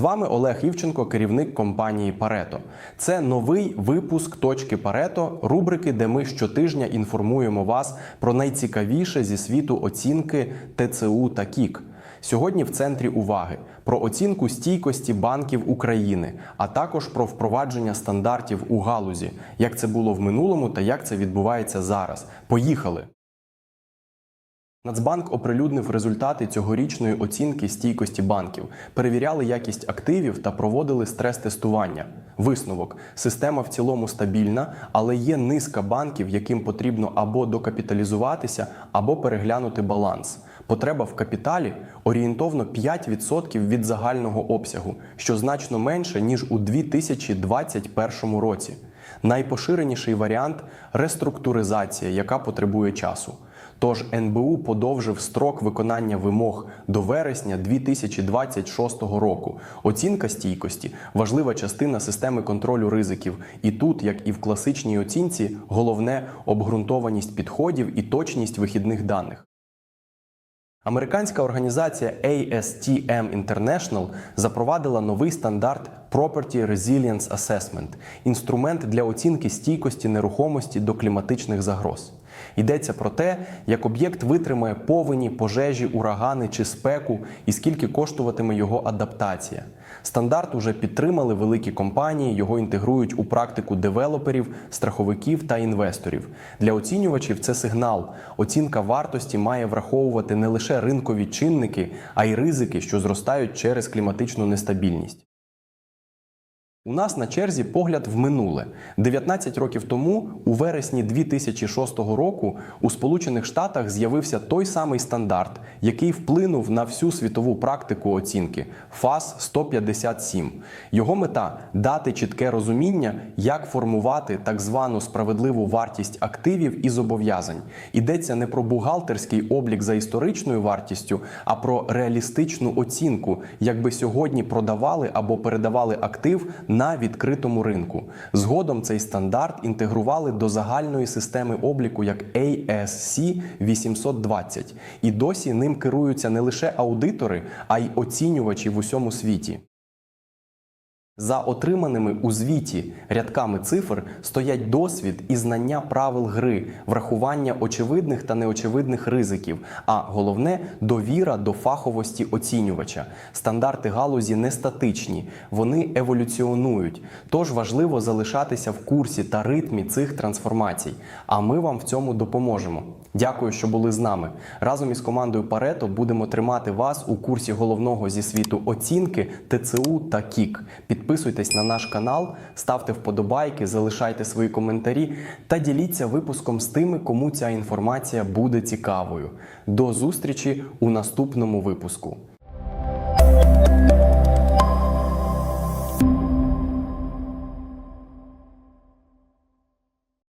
вами Олег Івченко, керівник компанії Парето. Це новий випуск точки Парето, рубрики, де ми щотижня інформуємо вас про найцікавіше зі світу оцінки ТЦУ та КІК. Сьогодні в центрі уваги про оцінку стійкості банків України, а також про впровадження стандартів у галузі, як це було в минулому та як це відбувається зараз. Поїхали! Нацбанк оприлюднив результати цьогорічної оцінки стійкості банків, перевіряли якість активів та проводили стрес-тестування. Висновок: система в цілому стабільна, але є низка банків, яким потрібно або докапіталізуватися, або переглянути баланс. Потреба в капіталі орієнтовно 5% від загального обсягу, що значно менше ніж у 2021 році. Найпоширеніший варіант реструктуризація, яка потребує часу. Тож НБУ подовжив строк виконання вимог до вересня 2026 року. Оцінка стійкості важлива частина системи контролю ризиків. І тут, як і в класичній оцінці, головне обґрунтованість підходів і точність вихідних даних. Американська організація ASTM International запровадила новий стандарт Property Resilience Assessment – інструмент для оцінки стійкості нерухомості до кліматичних загроз. Йдеться про те, як об'єкт витримає повені, пожежі, урагани чи спеку, і скільки коштуватиме його адаптація. Стандарт уже підтримали великі компанії, його інтегрують у практику девелоперів, страховиків та інвесторів. Для оцінювачів це сигнал. Оцінка вартості має враховувати не лише ринкові чинники, а й ризики, що зростають через кліматичну нестабільність. У нас на черзі погляд в минуле. 19 років тому, у вересні 2006 року, у Сполучених Штатах з'явився той самий стандарт, який вплинув на всю світову практику оцінки ФАС 157. Його мета дати чітке розуміння, як формувати так звану справедливу вартість активів і зобов'язань. Йдеться не про бухгалтерський облік за історичною вартістю, а про реалістичну оцінку, якби сьогодні продавали або передавали актив на відкритому ринку. Згодом цей стандарт інтегрували до загальної системи обліку як ASC 820. І досі ним керуються не лише аудитори, а й оцінювачі в усьому світі. За отриманими у звіті рядками цифр стоять досвід і знання правил гри, врахування очевидних та неочевидних ризиків, а головне довіра до фаховості оцінювача. Стандарти галузі не статичні, вони еволюціонують. Тож важливо залишатися в курсі та ритмі цих трансформацій. А ми вам в цьому допоможемо. Дякую, що були з нами. Разом із командою Парето будемо тримати вас у курсі головного зі світу оцінки ТЦУ та КІК. Підписуйтесь на наш канал, ставте вподобайки, залишайте свої коментарі та діліться випуском з тими, кому ця інформація буде цікавою. До зустрічі у наступному випуску.